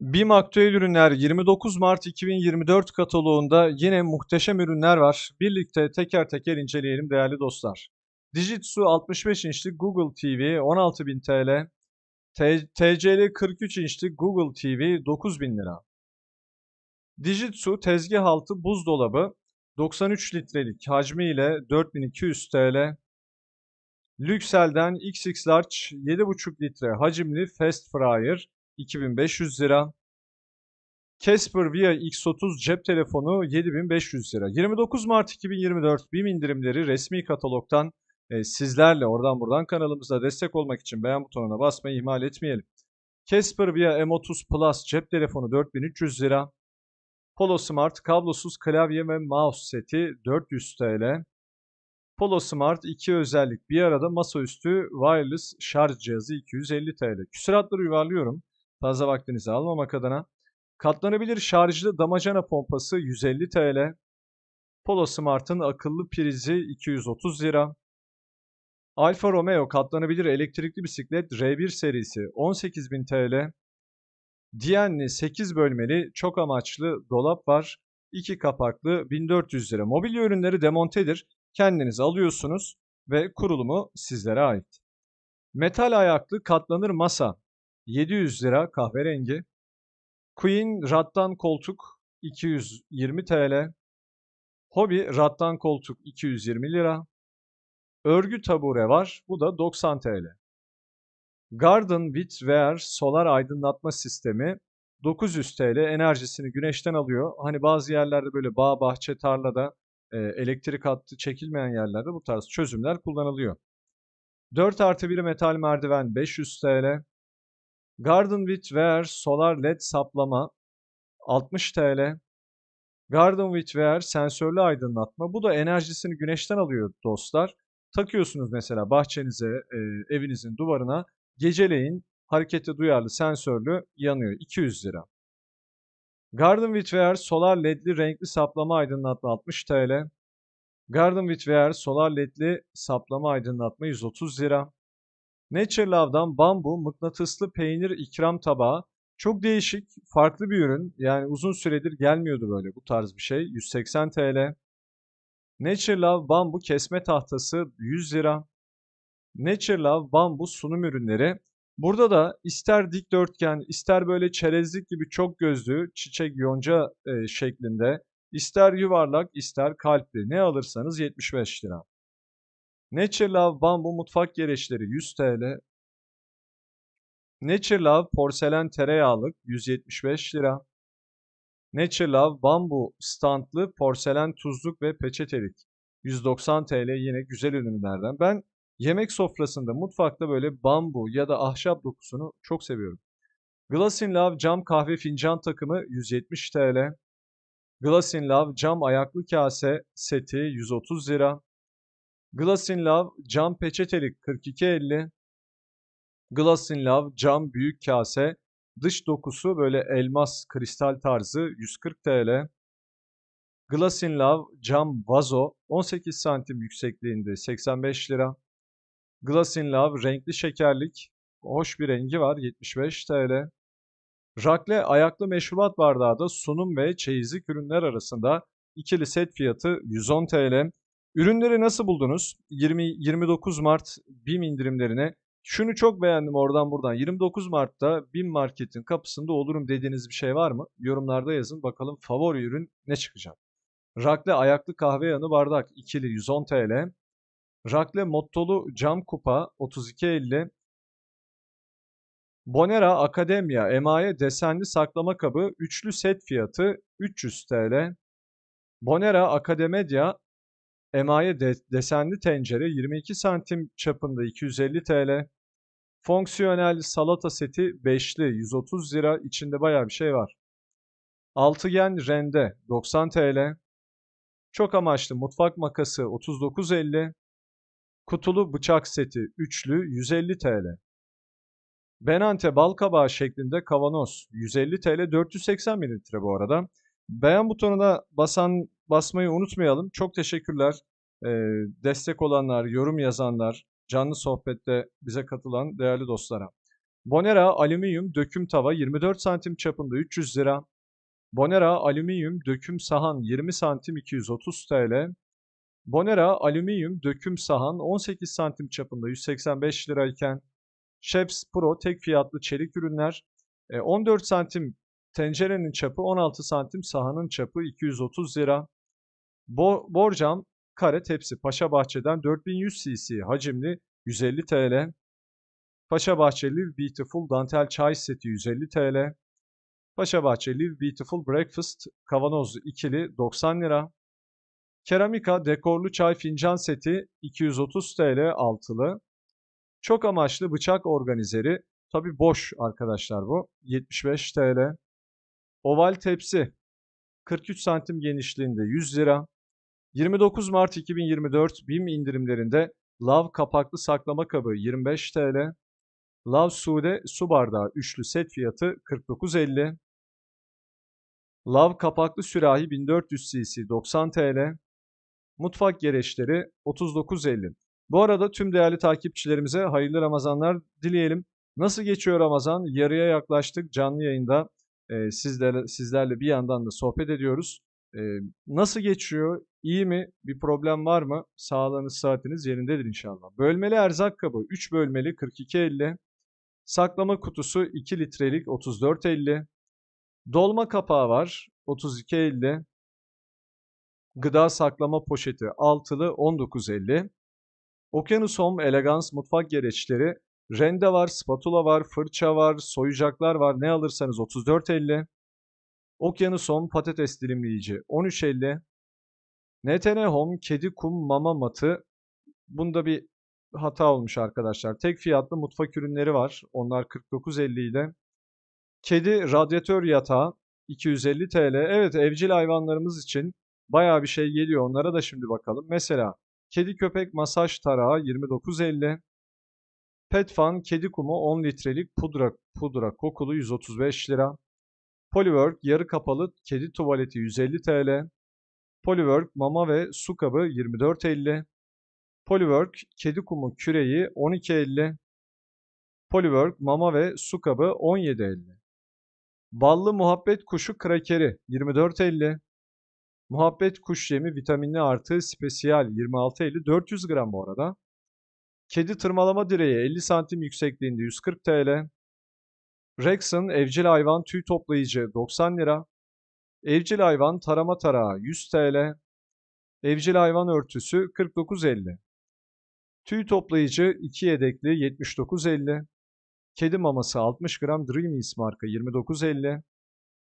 BİM Aktüel Ürünler 29 Mart 2024 kataloğunda yine muhteşem ürünler var. Birlikte teker teker inceleyelim değerli dostlar. Dijitsu 65 inçlik Google TV 16.000 TL. TCL 43 inçlik Google TV 9.000 lira. Dijitsu tezgah altı buzdolabı 93 litrelik hacmiyle 4200 TL. Lüxel'den XX Large 7,5 litre hacimli Fast Fryer 2500 lira. Casper Via X30 cep telefonu 7500 lira. 29 Mart 2024 BİM indirimleri resmi katalogdan e, sizlerle oradan buradan kanalımıza destek olmak için beğen butonuna basmayı ihmal etmeyelim. Casper Via M30 Plus cep telefonu 4300 lira. Polo Smart kablosuz klavye ve mouse seti 400 TL. Polo Smart 2 özellik bir arada masaüstü wireless şarj cihazı 250 TL. Küsuratları yuvarlıyorum fazla vaktinizi almamak adına. Katlanabilir şarjlı damacana pompası 150 TL. Polo Smart'ın akıllı prizi 230 lira. Alfa Romeo katlanabilir elektrikli bisiklet R1 serisi 18.000 TL. Diyenli 8 bölmeli çok amaçlı dolap var. 2 kapaklı 1400 lira. Mobilya ürünleri demontedir. Kendiniz alıyorsunuz ve kurulumu sizlere ait. Metal ayaklı katlanır masa 700 lira kahverengi. Queen rattan koltuk 220 TL. Hobby rattan koltuk 220 lira. Örgü tabure var. Bu da 90 TL. Garden with Wear solar aydınlatma sistemi 900 TL enerjisini güneşten alıyor. Hani bazı yerlerde böyle bağ, bahçe, tarlada e, elektrik hattı çekilmeyen yerlerde bu tarz çözümler kullanılıyor. 4 artı 1 metal merdiven 500 TL. Garden with Wear solar led saplama 60 TL. Garden with Wear sensörlü aydınlatma. Bu da enerjisini güneşten alıyor dostlar. Takıyorsunuz mesela bahçenize, e, evinizin duvarına. Geceleyin harekete duyarlı sensörlü yanıyor. 200 lira. Garden with Wear solar ledli renkli saplama aydınlatma 60 TL. Garden with Wear solar ledli saplama aydınlatma 130 lira. Nature Love'dan bambu mıknatıslı peynir ikram tabağı. Çok değişik, farklı bir ürün. Yani uzun süredir gelmiyordu böyle bu tarz bir şey. 180 TL. Nature Love bambu kesme tahtası 100 lira. Nature Love bambu sunum ürünleri. Burada da ister dikdörtgen, ister böyle çerezlik gibi çok gözlü çiçek yonca e, şeklinde, ister yuvarlak, ister kalpli ne alırsanız 75 lira. Nature bambu mutfak gereçleri 100 TL. Nature porselen tereyağlık 175 lira. Nature bambu standlı porselen tuzluk ve peçetelik 190 TL yine güzel ürünlerden. Ben yemek sofrasında mutfakta böyle bambu ya da ahşap dokusunu çok seviyorum. Glass in Love cam kahve fincan takımı 170 TL. Glass in Love cam ayaklı kase seti 130 lira. Glass in Love cam peçetelik 42.50. Glass in Love cam büyük kase. Dış dokusu böyle elmas kristal tarzı 140 TL. Glass in Love cam vazo 18 santim yüksekliğinde 85 lira. Glass in Love renkli şekerlik hoş bir rengi var 75 TL. Rakle ayaklı meşrubat bardağı da sunum ve çeyizlik ürünler arasında ikili set fiyatı 110 TL. Ürünleri nasıl buldunuz? 20 29 Mart BİM indirimlerine. Şunu çok beğendim oradan buradan. 29 Mart'ta BİM Market'in kapısında olurum dediğiniz bir şey var mı? Yorumlarda yazın bakalım favori ürün ne çıkacak. Rakle ayaklı kahve yanı bardak ikili 110 TL. Rakle mottolu cam kupa 32.50. Bonera Akademya emaye desenli saklama kabı üçlü set fiyatı 300 TL. Bonera Akademedya Emaye de desenli tencere 22 santim çapında 250 TL. Fonksiyonel salata seti 5'li 130 lira. İçinde bayağı bir şey var. Altıgen rende 90 TL. Çok amaçlı mutfak makası 39.50. Kutulu bıçak seti üçlü 150 TL. Benante bal kabağı şeklinde kavanoz 150 TL 480 mililitre bu arada. Beğen butonuna basan basmayı unutmayalım. Çok teşekkürler. Ee, destek olanlar, yorum yazanlar, canlı sohbette bize katılan değerli dostlara. Bonera alüminyum döküm tava 24 santim çapında 300 lira. Bonera alüminyum döküm sahan 20 santim 230 TL. Bonera alüminyum döküm sahan 18 santim çapında 185 lirayken Chefs Pro tek fiyatlı çelik ürünler 14 e, santim tencerenin çapı 16 santim sahanın çapı 230 lira. Bo borcam kare tepsi Paşa Bahçe'den 4100 cc hacimli 150 TL. Paşa Bahçe Live Beautiful dantel çay seti 150 TL. Paşa Bahçe Live Beautiful Breakfast kavanoz ikili 90 lira. Keramika dekorlu çay fincan seti 230 TL altılı. Çok amaçlı bıçak organizeri tabi boş arkadaşlar bu 75 TL. Oval tepsi 43 santim genişliğinde 100 lira. 29 Mart 2024 BİM indirimlerinde Lav kapaklı saklama kabı 25 TL. Lav Sude su bardağı üçlü set fiyatı 49.50. Lav kapaklı sürahi 1400 cc 90 TL. Mutfak gereçleri 39.50. Bu arada tüm değerli takipçilerimize hayırlı Ramazanlar dileyelim. Nasıl geçiyor Ramazan? Yarıya yaklaştık canlı yayında. E, sizlerle, sizlerle bir yandan da sohbet ediyoruz. E, nasıl geçiyor? İyi mi? Bir problem var mı? Sağlığınız, saatiniz yerindedir inşallah. Bölmeli erzak kabı 3 bölmeli 42.50. Saklama kutusu 2 litrelik 34.50. Dolma kapağı var 32.50. Gıda saklama poşeti altılı 19.50. Okyanus Home Elegans mutfak gereçleri rende var, spatula var, fırça var, soyacaklar var. Ne alırsanız 34.50. Okyanus Home patates dilimleyici 13.50. NTN Home kedi kum mama matı. Bunda bir hata olmuş arkadaşlar. Tek fiyatlı mutfak ürünleri var. Onlar 49.50 ile. Kedi radyatör yatağı 250 TL. Evet evcil hayvanlarımız için baya bir şey geliyor. Onlara da şimdi bakalım. Mesela kedi köpek masaj tarağı 29.50. Petfan kedi kumu 10 litrelik pudra pudra kokulu 135 lira. Polywork yarı kapalı kedi tuvaleti 150 TL. Polywork mama ve su kabı 24.50. Polywork kedi kumu küreği 12.50. Polywork mama ve su kabı 17.50. Ballı muhabbet kuşu krakeri 24.50. Muhabbet kuş yemi vitaminli artı spesiyal 26.50 400 gram bu arada. Kedi tırmalama direği 50 santim yüksekliğinde 140 TL. Rexon evcil hayvan tüy toplayıcı 90 lira. Evcil hayvan tarama tarağı 100 TL. Evcil hayvan örtüsü 49.50. Tüy toplayıcı 2 yedekli 79.50. Kedi maması 60 gram Dreamies marka 29.50.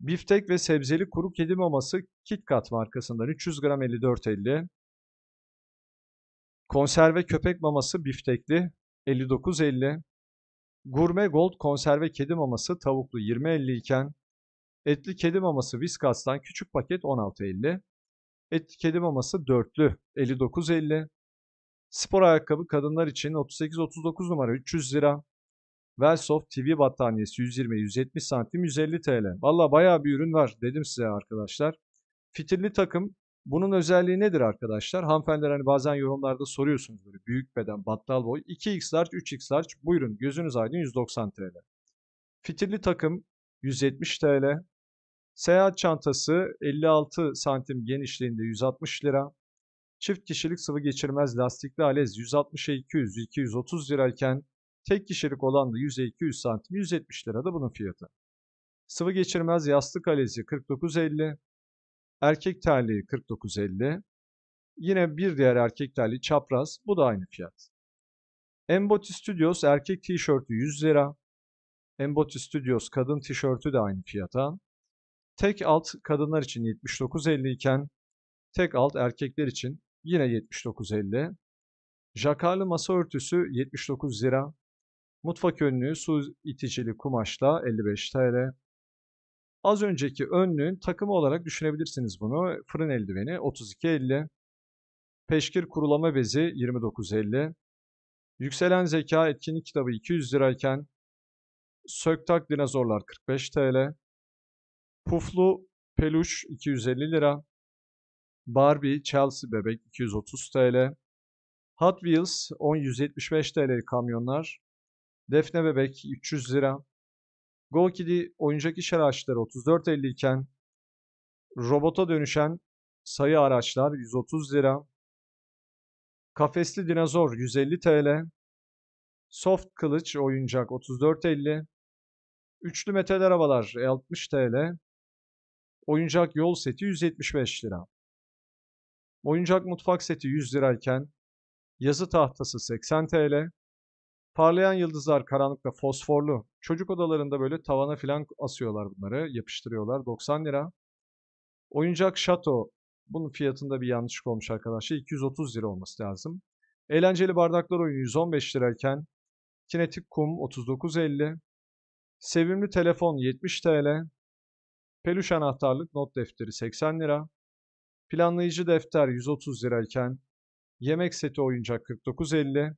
Biftek ve sebzeli kuru kedi maması KitKat markasından 300 gram 54.50. Konserve köpek maması biftekli 59.50. Gurme Gold konserve kedi maması tavuklu 20.50 iken etli kedi maması Viskas'tan küçük paket 16.50. Etli kedi maması dörtlü 59.50. Spor ayakkabı kadınlar için 38-39 numara 300 lira. Velsoft TV battaniyesi 120-170 santim 150 TL. Valla bayağı bir ürün var dedim size arkadaşlar. Fitilli takım bunun özelliği nedir arkadaşlar? Hanımefendiler hani bazen yorumlarda soruyorsunuz böyle büyük beden, battal boy. 2x large, 3x large buyurun gözünüz aydın 190 TL. Fitilli takım 170 TL. Seyahat çantası 56 santim genişliğinde 160 lira. Çift kişilik sıvı geçirmez lastikli alez 160'a 200, 230 lirayken tek kişilik olan da 100'e 200 santim 170 lira da bunun fiyatı. Sıvı geçirmez yastık alezi 49.50, erkek terliği 49.50, yine bir diğer erkek terliği çapraz bu da aynı fiyat. Emboti Studios erkek tişörtü 100 lira, Emboti Studios kadın tişörtü de aynı fiyata. Tek alt kadınlar için 79.50 iken tek alt erkekler için Yine 79.50. Jakarlı masa örtüsü 79 lira. Mutfak önlüğü su iticili kumaşla 55 TL. Az önceki önlüğün takımı olarak düşünebilirsiniz bunu. Fırın eldiveni 32.50. Peşkir kurulama bezi 29.50. Yükselen zeka etkinlik kitabı 200 lirayken Söktak dinozorlar 45 TL. Puflu peluş 250 lira. Barbie Chelsea bebek 230 TL. Hot Wheels 10 175 TL kamyonlar. Defne Bebek 300 lira. Go Kidi oyuncak iş araçları 34.50 iken robota dönüşen sayı araçlar 130 lira. Kafesli dinozor 150 TL. Soft kılıç oyuncak 34.50. Üçlü metal arabalar 60 TL. Oyuncak yol seti 175 lira. Oyuncak mutfak seti 100 lirayken yazı tahtası 80 TL. Parlayan yıldızlar karanlıkta fosforlu. Çocuk odalarında böyle tavana filan asıyorlar bunları. Yapıştırıyorlar. 90 lira. Oyuncak şato. Bunun fiyatında bir yanlışlık olmuş arkadaşlar. 230 lira olması lazım. Eğlenceli bardaklar oyunu 115 lirayken kinetik kum 39.50. Sevimli telefon 70 TL. Peluş anahtarlık not defteri 80 lira. Planlayıcı defter 130 lirayken yemek seti oyuncak 49.50.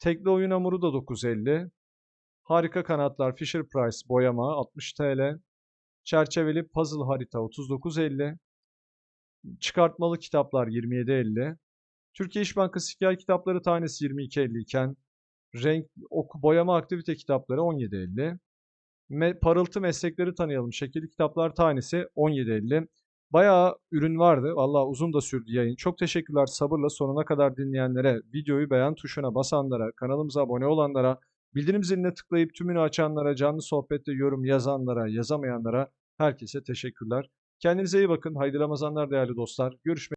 Tekli oyun hamuru da 9.50. Harika kanatlar Fisher Price boyama 60 TL. Çerçeveli puzzle harita 39.50. Çıkartmalı kitaplar 27.50. Türkiye İş Bankası hikaye kitapları tanesi 22.50 iken renk oku boyama aktivite kitapları 17.50. Me, parıltı meslekleri tanıyalım. Şekilli kitaplar tanesi 17.50. Bayağı ürün vardı. Vallahi uzun da sürdü yayın. Çok teşekkürler sabırla sonuna kadar dinleyenlere, videoyu beğen tuşuna basanlara, kanalımıza abone olanlara, bildirim ziline tıklayıp tümünü açanlara, canlı sohbette yorum yazanlara, yazamayanlara herkese teşekkürler. Kendinize iyi bakın. Hayırlı Ramazanlar değerli dostlar. Görüşmek